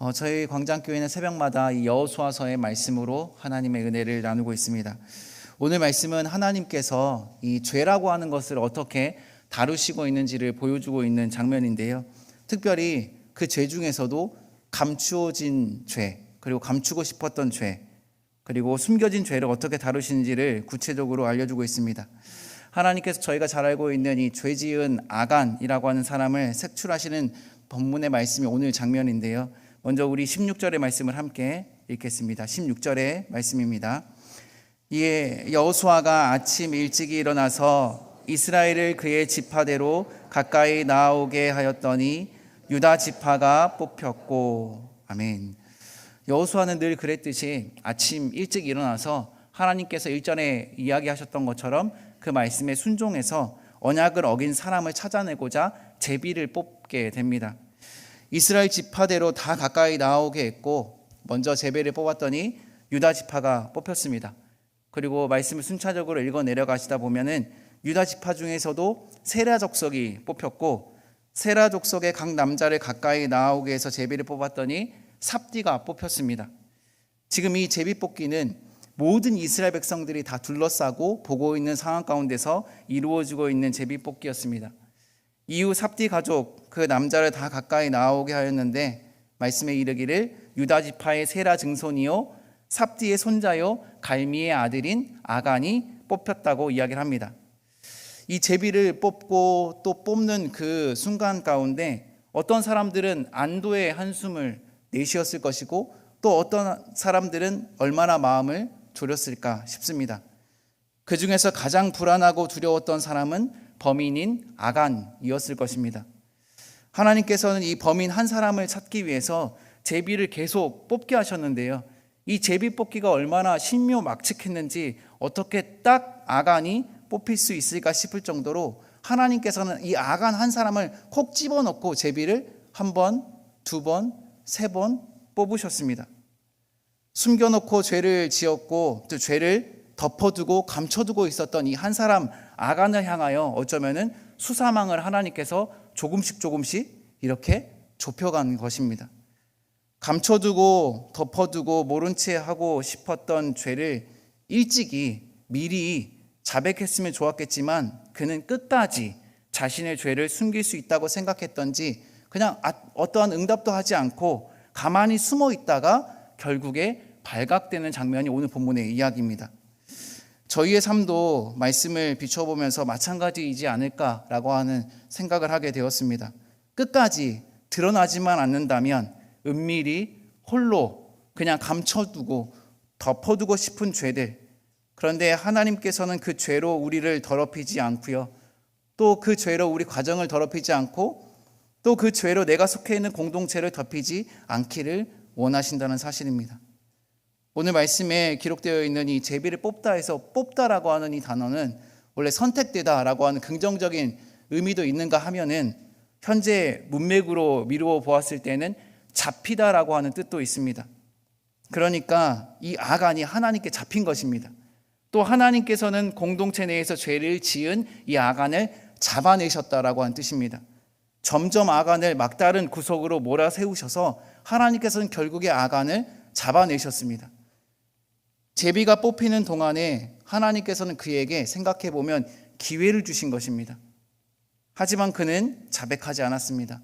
어, 저희 광장교회는 새벽마다 이 여호수아서의 말씀으로 하나님의 은혜를 나누고 있습니다. 오늘 말씀은 하나님께서 이 죄라고 하는 것을 어떻게 다루시고 있는지를 보여주고 있는 장면인데요. 특별히 그 죄 중에서도 감추어진 죄, 그리고 감추고 싶었던 죄, 그리고 숨겨진 죄를 어떻게 다루시는지를 구체적으로 알려주고 있습니다. 하나님께서 저희가 잘 알고 있는 이 죄지은 아간이라고 하는 사람을 색출하시는 본문의 말씀이 오늘 장면인데요. 먼저 우리 16절의 말씀을 함께 읽겠습니다. 16절의 말씀입니다. 이에 여호수아가 아침 일찍 일어나서 이스라엘을 그의 지파대로 가까이 나오게 하였더니 유다 지파가 뽑혔고 아멘. 여호수아는 늘 그랬듯이 아침 일찍 일어나서 하나님께서 일전에 이야기하셨던 것처럼 그 말씀에 순종해서 언약을 어긴 사람을 찾아내고자 제비를 뽑게 됩니다. 이스라엘 지파대로 다 가까이 나오게 했고 먼저 제비를 뽑았더니 유다 지파가 뽑혔습니다. 그리고 말씀을 순차적으로 읽어 내려가시다 보면은 유다 지파 중에서도 세라 족속이 뽑혔고 세라 족속의 각 남자를 가까이 나오게 해서 제비를 뽑았더니 삽디가 뽑혔습니다. 지금 이 제비 뽑기는 모든 이스라엘 백성들이 다 둘러싸고 보고 있는 상황 가운데서 이루어지고 있는 제비 뽑기였습니다. 이후 삽디 가족 그 남자를 다 가까이 나오게 하였는데 말씀에 이르기를 유다 지파의 세라 증손이요 삽디의 손자요 갈미의 아들인 아간이 뽑혔다고 이야기를 합니다. 이 제비를 뽑고 또 뽑는 그 순간 가운데 어떤 사람들은 안도의 한숨을 내쉬었을 것이고 또 어떤 사람들은 얼마나 마음을 졸였을까 싶습니다. 그 중에서 가장 불안하고 두려웠던 사람은 범인인 아간이었을 것입니다. 하나님께서는 이 범인 한 사람을 찾기 위해서 제비를 계속 뽑게 하셨는데요. 이 제비 뽑기가 얼마나 신묘막측했는지 어떻게 딱 아간이 뽑힐 수 있을까 싶을 정도로 하나님께서는 이 아간 한 사람을 콕 집어넣고 제비를 한 번, 두 번, 세 번 뽑으셨습니다. 숨겨놓고 죄를 지었고 또 죄를 덮어두고 감춰두고 있었던 이 한 사람 아간을 향하여 어쩌면은 수사망을 하나님께서 조금씩 조금씩 이렇게 좁혀간 것입니다. 감춰두고 덮어두고 모른 채 하고 싶었던 죄를 일찍이 미리 자백했으면 좋았겠지만 그는 끝까지 자신의 죄를 숨길 수 있다고 생각했던지 그냥 아, 어떠한 응답도 하지 않고 가만히 숨어 있다가 결국에 발각되는 장면이 오늘 본문의 이야기입니다. 저희의 삶도 말씀을 비춰보면서 마찬가지이지 않을까라고 하는 생각을 하게 되었습니다. 끝까지 드러나지만 않는다면 은밀히 홀로 그냥 감춰두고 덮어두고 싶은 죄들. 그런데 하나님께서는 그 죄로 우리를 더럽히지 않고요. 또 그 죄로 우리 가정을 더럽히지 않고 또 그 죄로 내가 속해 있는 공동체를 덮이지 않기를 원하신다는 사실입니다. 오늘 말씀에 기록되어 있는 이 제비를 뽑다에서 뽑다라고 하는 이 단어는 원래 선택되다라고 하는 긍정적인 의미도 있는가 하면은 현재 문맥으로 미루어 보았을 때는 잡히다라고 하는 뜻도 있습니다. 그러니까 이 아간이 하나님께 잡힌 것입니다. 또 하나님께서는 공동체 내에서 죄를 지은 이 아간을 잡아내셨다라고 하는 뜻입니다. 점점 아간을 막다른 구석으로 몰아세우셔서 하나님께서는 결국에 아간을 잡아내셨습니다. 제비가 뽑히는 동안에 하나님께서는 그에게 생각해 보면 기회를 주신 것입니다. 하지만 그는 자백하지 않았습니다.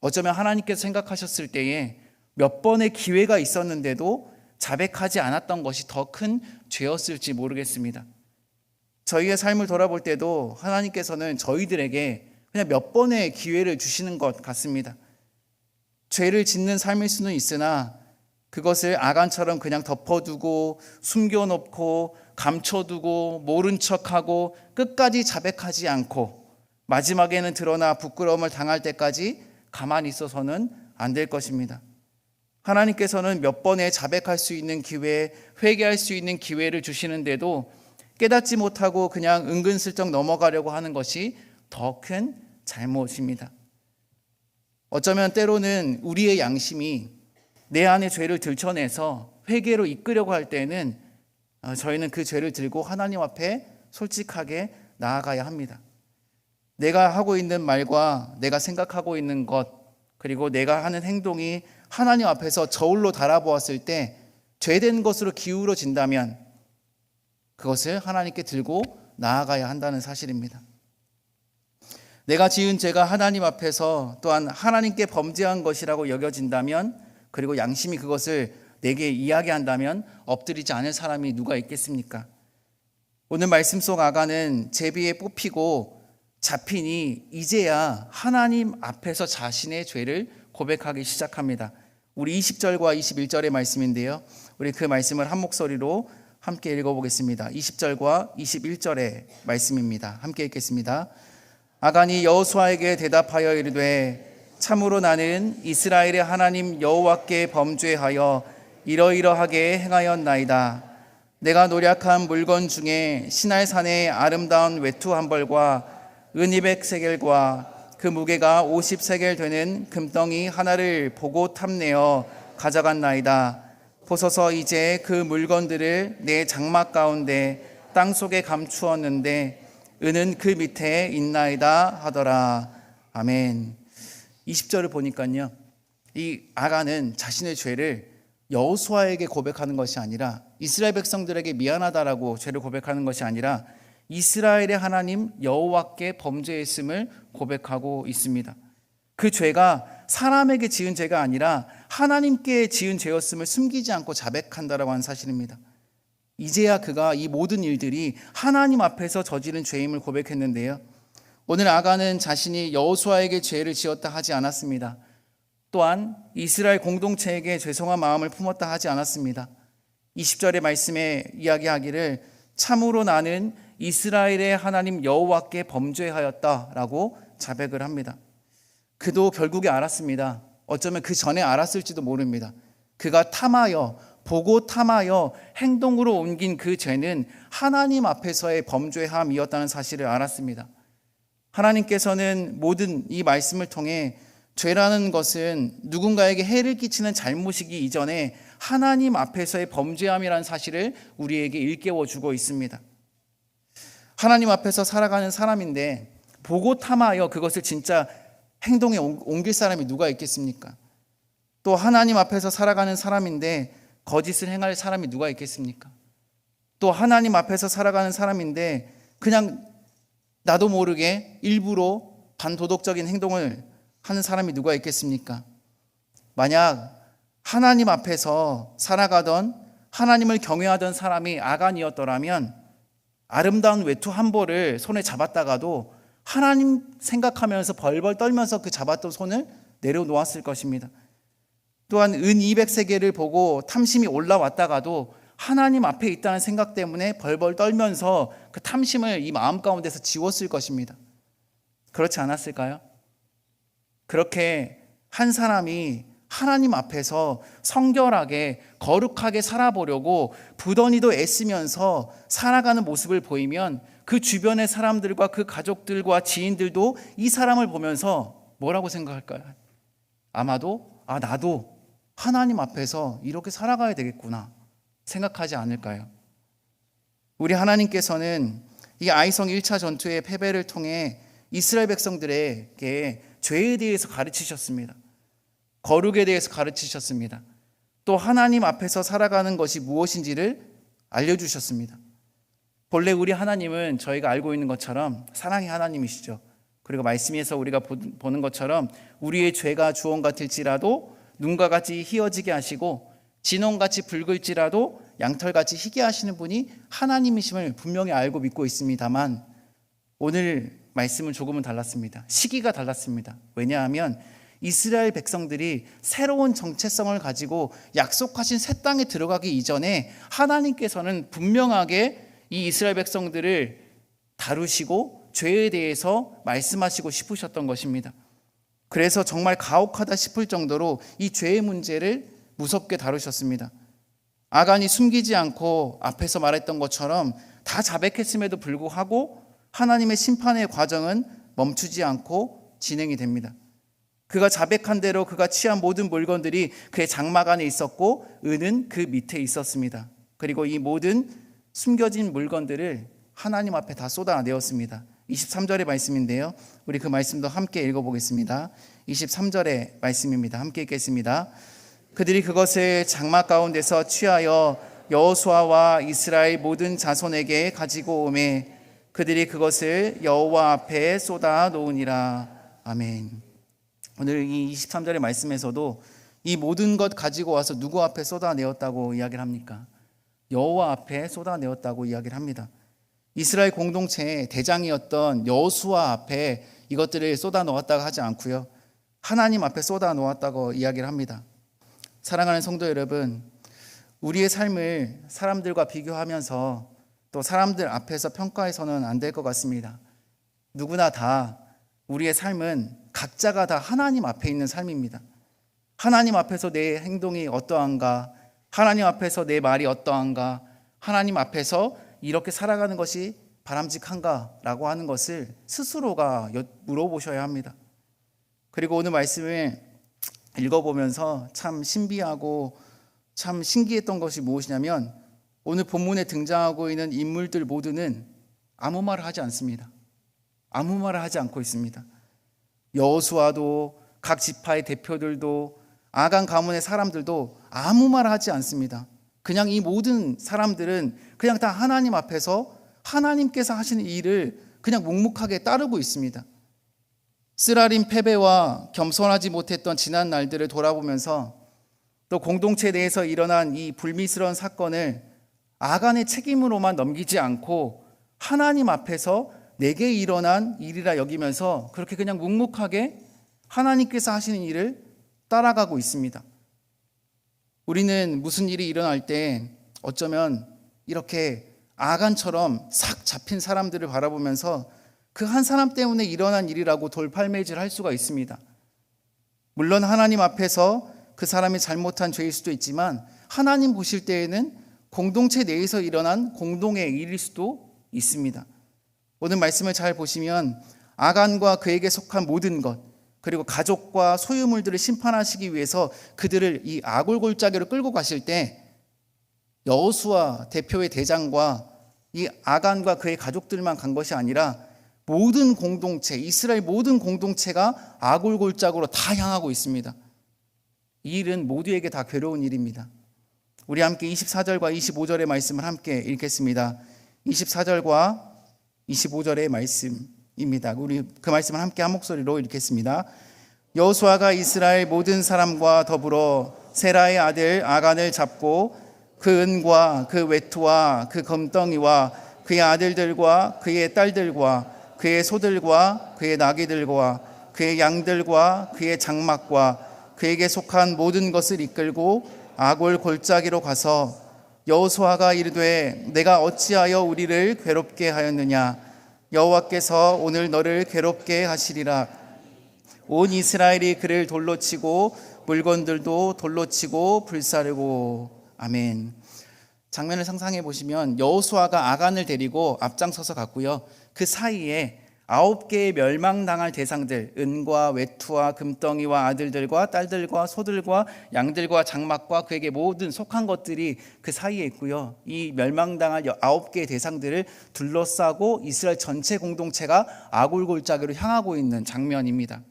어쩌면 하나님께서 생각하셨을 때에 몇 번의 기회가 있었는데도 자백하지 않았던 것이 더 큰 죄였을지 모르겠습니다. 저희의 삶을 돌아볼 때도 하나님께서는 저희들에게 그냥 몇 번의 기회를 주시는 것 같습니다. 죄를 짓는 삶일 수는 있으나 그것을 아간처럼 그냥 덮어두고 숨겨놓고 감춰두고 모른 척하고 끝까지 자백하지 않고 마지막에는 드러나 부끄러움을 당할 때까지 가만히 있어서는 안 될 것입니다. 하나님께서는 몇 번에 자백할 수 있는 기회, 회개할 수 있는 기회를 주시는데도 깨닫지 못하고 그냥 은근슬쩍 넘어가려고 하는 것이 더 큰 잘못입니다. 어쩌면 때로는 우리의 양심이 내 안의 죄를 들춰내서 회개로 이끌려고 할 때는 어, 저희는 그 죄를 들고 하나님 앞에 솔직하게 나아가야 합니다. 내가 하고 있는 말과 내가 생각하고 있는 것, 그리고 내가 하는 행동이 하나님 앞에서 저울로 달아보았을 때 죄된 것으로 기울어진다면 그것을 하나님께 들고 나아가야 한다는 사실입니다. 내가 지은 죄가 하나님 앞에서 또한 하나님께 범죄한 것이라고 여겨진다면 그리고 양심이 그것을 내게 이야기한다면 엎드리지 않을 사람이 누가 있겠습니까? 오늘 말씀 속 아가는 제비에 뽑히고 잡히니 이제야 하나님 앞에서 자신의 죄를 고백하기 시작합니다. 우리 20절과 21절의 말씀인데요. 우리 그 말씀을 한 목소리로 함께 읽어보겠습니다. 20절과 21절의 말씀입니다. 함께 읽겠습니다. 아간이 여호수아에게 대답하여 이르되 참으로 나는 이스라엘의 하나님 여호와께 범죄하여 이러이러하게 행하였나이다. 내가 노력한 물건 중에 시날산의 아름다운 외투 한 벌과 은이백 세겔과 그 무게가 50세겔 되는 금덩이 하나를 보고 탐내어 가져갔나이다. 보소서 이제 그 물건들을 내 장막 가운데 땅 속에 감추었는데 은은 그 밑에 있나이다 하더라. 아멘. 20절을 보니까요. 이 아가는 자신의 죄를 여호수아에게 고백하는 것이 아니라 이스라엘 백성들에게 미안하다라고 죄를 고백하는 것이 아니라 이스라엘의 하나님 여호와께 범죄했음을 고백하고 있습니다. 그 죄가 사람에게 지은 죄가 아니라 하나님께 지은 죄였음을 숨기지 않고 자백한다라고 하는 사실입니다. 이제야 그가 이 모든 일들이 하나님 앞에서 저지른 죄임을 고백했는데요. 오늘 아가는 자신이 여호수아에게 죄를 지었다 하지 않았습니다. 또한 이스라엘 공동체에게 죄송한 마음을 품었다 하지 않았습니다. 20절의 말씀에 이야기하기를 참으로 나는 이스라엘의 하나님 여호와께 범죄하였다라고 자백을 합니다. 그도 결국에 알았습니다. 어쩌면 그 전에 알았을지도 모릅니다. 그가 탐하여 보고 탐하여 행동으로 옮긴 그 죄는 하나님 앞에서의 범죄함이었다는 사실을 알았습니다. 하나님께서는 모든 이 말씀을 통해 죄라는 것은 누군가에게 해를 끼치는 잘못이기 이전에 하나님 앞에서의 범죄함이라는 사실을 우리에게 일깨워 주고 있습니다. 하나님 앞에서 살아가는 사람인데 보고 탐하여 그것을 진짜 행동에 옮길 사람이 누가 있겠습니까? 또 하나님 앞에서 살아가는 사람인데 거짓을 행할 사람이 누가 있겠습니까? 또 하나님 앞에서 살아가는 사람인데 그냥 나도 모르게 일부러 반도덕적인 행동을 하는 사람이 누가 있겠습니까? 만약 하나님 앞에서 살아가던 하나님을 경외하던 사람이 아간이었더라면 아름다운 외투 한 벌을 손에 잡았다가도 하나님 생각하면서 벌벌 떨면서 그 잡았던 손을 내려놓았을 것입니다. 또한 은 200세계를 보고 탐심이 올라왔다가도 하나님 앞에 있다는 생각 때문에 벌벌 떨면서 그 탐심을 이 마음 가운데서 지웠을 것입니다. 그렇지 않았을까요? 그렇게 한 사람이 하나님 앞에서 성결하게 거룩하게 살아보려고 부던히도 애쓰면서 살아가는 모습을 보이면 그 주변의 사람들과 그 가족들과 지인들도 이 사람을 보면서 뭐라고 생각할까요? 아마도 아 나도 하나님 앞에서 이렇게 살아가야 되겠구나 생각하지 않을까요? 우리 하나님께서는 이 아이성 1차 전투의 패배를 통해 이스라엘 백성들에게 죄에 대해서 가르치셨습니다. 거룩에 대해서 가르치셨습니다. 또 하나님 앞에서 살아가는 것이 무엇인지를 알려주셨습니다. 본래 우리 하나님은 저희가 알고 있는 것처럼 사랑의 하나님이시죠. 그리고 말씀에서 우리가 보는 것처럼 우리의 죄가 주원 같을지라도 눈과 같이 희어지게 하시고 진홍같이 붉을지라도 양털같이 희게 하시는 분이 하나님이심을 분명히 알고 믿고 있습니다만 오늘 말씀은 조금은 달랐습니다. 시기가 달랐습니다. 왜냐하면 이스라엘 백성들이 새로운 정체성을 가지고 약속하신 새 땅에 들어가기 이전에 하나님께서는 분명하게 이 이스라엘 백성들을 다루시고 죄에 대해서 말씀하시고 싶으셨던 것입니다. 그래서 정말 가혹하다 싶을 정도로 이 죄의 문제를 무섭게 다루셨습니다. 아간이 숨기지 않고 앞에서 말했던 것처럼 다 자백했음에도 불구하고 하나님의 심판의 과정은 멈추지 않고 진행이 됩니다. 그가 자백한 대로 그가 취한 모든 물건들이 그의 장막 안에 있었고 은은 그 밑에 있었습니다. 그리고 이 모든 숨겨진 물건들을 하나님 앞에 다 쏟아내었습니다. 23절의 말씀인데요. 우리 그 말씀도 함께 읽어보겠습니다. 23절의 말씀입니다. 함께 읽겠습니다. 그들이 그것을 장막 가운데서 취하여 여호수아와 이스라엘 모든 자손에게 가지고 오매 그들이 그것을 여호와 앞에 쏟아 놓으니라 아멘. 오늘 이 23절의 말씀에서도 이 모든 것 가지고 와서 누구 앞에 쏟아내었다고 이야기를 합니까? 여호와 앞에 쏟아내었다고 이야기를 합니다. 이스라엘 공동체의 대장이었던 여호수아 앞에 이것들을 쏟아 놓았다고 하지 않고요. 하나님 앞에 쏟아 놓았다고 이야기를 합니다. 사랑하는 성도 여러분, 우리의 삶을 사람들과 비교하면서 또 사람들 앞에서 평가해서는 안 될 것 같습니다. 누구나 다 우리의 삶은 각자가 다 하나님 앞에 있는 삶입니다. 하나님 앞에서 내 행동이 어떠한가, 하나님 앞에서 내 말이 어떠한가, 하나님 앞에서 이렇게 살아가는 것이 바람직한가라고 하는 것을 스스로가 물어보셔야 합니다. 그리고 오늘 말씀을 읽어보면서 참 신비하고 참 신기했던 것이 무엇이냐면 오늘 본문에 등장하고 있는 인물들 모두는 아무 말을 하지 않습니다. 아무 말을 하지 않고 있습니다. 여호수아도 각 지파의 대표들도 아간 가문의 사람들도 아무 말을 하지 않습니다. 그냥 이 모든 사람들은 그냥 다 하나님 앞에서 하나님께서 하시는 일을 그냥 묵묵하게 따르고 있습니다. 쓰라린 패배와 겸손하지 못했던 지난 날들을 돌아보면서 또 공동체 내에서 일어난 이 불미스러운 사건을 아간의 책임으로만 넘기지 않고 하나님 앞에서 내게 일어난 일이라 여기면서 그렇게 그냥 묵묵하게 하나님께서 하시는 일을 따라가고 있습니다. 우리는 무슨 일이 일어날 때 어쩌면 이렇게 아간처럼 싹 잡힌 사람들을 바라보면서 그 한 사람 때문에 일어난 일이라고 돌팔매질 할 수가 있습니다. 물론 하나님 앞에서 그 사람이 잘못한 죄일 수도 있지만 하나님 보실 때에는 공동체 내에서 일어난 공동의 일일 수도 있습니다. 오늘 말씀을 잘 보시면 아간과 그에게 속한 모든 것 그리고 가족과 소유물들을 심판하시기 위해서 그들을 이 아골 골짜기로 끌고 가실 때 여호수아 대표의 대장과 이 아간과 그의 가족들만 간 것이 아니라 모든 공동체 이스라엘 모든 공동체가 아골골짜기로 다 향하고 있습니다. 이 일은 모두에게 다 괴로운 일입니다. 우리 함께 24절과 25절의 말씀을 함께 읽겠습니다. 24절과 25절의 말씀입니다. 우리 그 말씀을 함께 한 목소리로 읽겠습니다. 여호수아가 이스라엘 모든 사람과 더불어 세라의 아들 아간을 잡고 그 은과 그 외투와 그 검덩이와 그의 아들들과 그의 딸들과 그의 소들과 그의 나귀들과 그의 양들과 그의 장막과 그에게 속한 모든 것을 이끌고 아골 골짜기로 가서 여호수아가 이르되 내가 어찌하여 우리를 괴롭게 하였느냐? 여호와께서 오늘 너를 괴롭게 하시리라. 온 이스라엘이 그를 돌로 치고 물건들도 돌로 치고 불사르고. 아멘. 장면을 상상해 보시면 여호수아가 아간을 데리고 앞장서서 갔고요. 그 사이에 아홉 개의 멸망당할 대상들 은과 외투와 금덩이와 아들들과 딸들과 소들과 양들과 장막과 그에게 모든 속한 것들이 그 사이에 있고요. 이 멸망당할 아홉 개의 대상들을 둘러싸고 이스라엘 전체 공동체가 아골골짜기로 향하고 있는 장면입니다.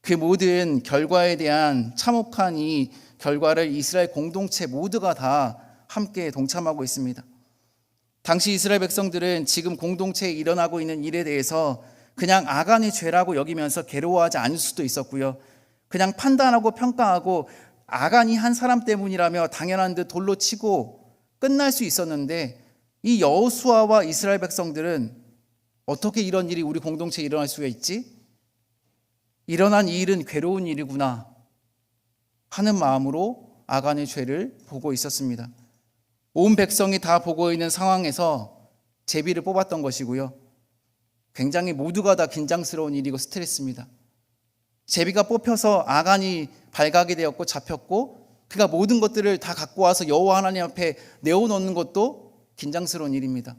그 모든 결과에 대한 참혹한 이 결과를 이스라엘 공동체 모두가 다 함께 동참하고 있습니다. 당시 이스라엘 백성들은 지금 공동체에 일어나고 있는 일에 대해서 그냥 아간의 죄라고 여기면서 괴로워하지 않을 수도 있었고요. 그냥 판단하고 평가하고 아간이 한 사람 때문이라며 당연한 듯 돌로 치고 끝날 수 있었는데 이 여호수아와 이스라엘 백성들은 어떻게 이런 일이 우리 공동체에 일어날 수가 있지? 일어난 이 일은 괴로운 일이구나 하는 마음으로 아간의 죄를 보고 있었습니다. 온 백성이 다 보고 있는 상황에서 제비를 뽑았던 것이고요. 굉장히 모두가 다 긴장스러운 일이고 스트레스입니다. 제비가 뽑혀서 아간이 발각이 되었고 잡혔고 그가 모든 것들을 다 갖고 와서 여호와 하나님 앞에 내어놓는 것도 긴장스러운 일입니다.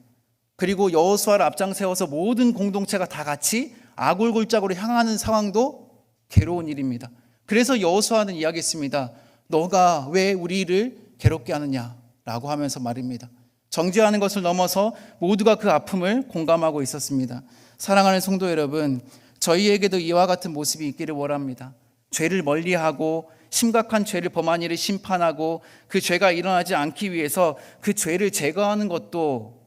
그리고 여호수아를 앞장 세워서 모든 공동체가 다 같이 아골골짜기로 향하는 상황도 괴로운 일입니다. 그래서 여호수아는 이야기했습니다. 너가 왜 우리를 괴롭게 하느냐? 라고 하면서 말입니다. 정죄하는 것을 넘어서 모두가 그 아픔을 공감하고 있었습니다. 사랑하는 성도 여러분, 저희에게도 이와 같은 모습이 있기를 원합니다. 죄를 멀리하고 심각한 죄를 범한 이를 심판하고 그 죄가 일어나지 않기 위해서 그 죄를 제거하는 것도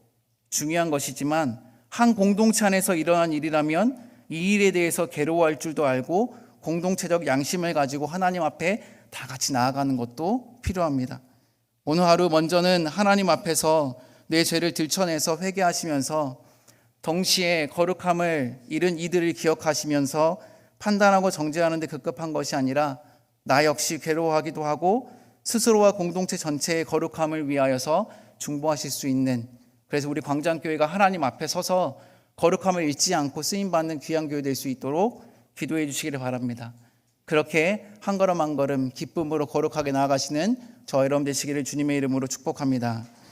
중요한 것이지만 한 공동체 안에서 일어난 일이라면 이 일에 대해서 괴로워할 줄도 알고 공동체적 양심을 가지고 하나님 앞에 다 같이 나아가는 것도 필요합니다. 오늘 하루 먼저는 하나님 앞에서 내 죄를 들춰내서 회개하시면서 동시에 거룩함을 잃은 이들을 기억하시면서 판단하고 정죄하는 데 급급한 것이 아니라 나 역시 괴로워하기도 하고 스스로와 공동체 전체의 거룩함을 위하여서 중보하실 수 있는 그래서 우리 광장교회가 하나님 앞에 서서 거룩함을 잃지 않고 쓰임 받는 귀한 교회 될 수 있도록 기도해 주시기를 바랍니다. 그렇게 한 걸음 한 걸음 기쁨으로 거룩하게 나아가시는 저 여러분 되시기를 주님의 이름으로 축복합니다.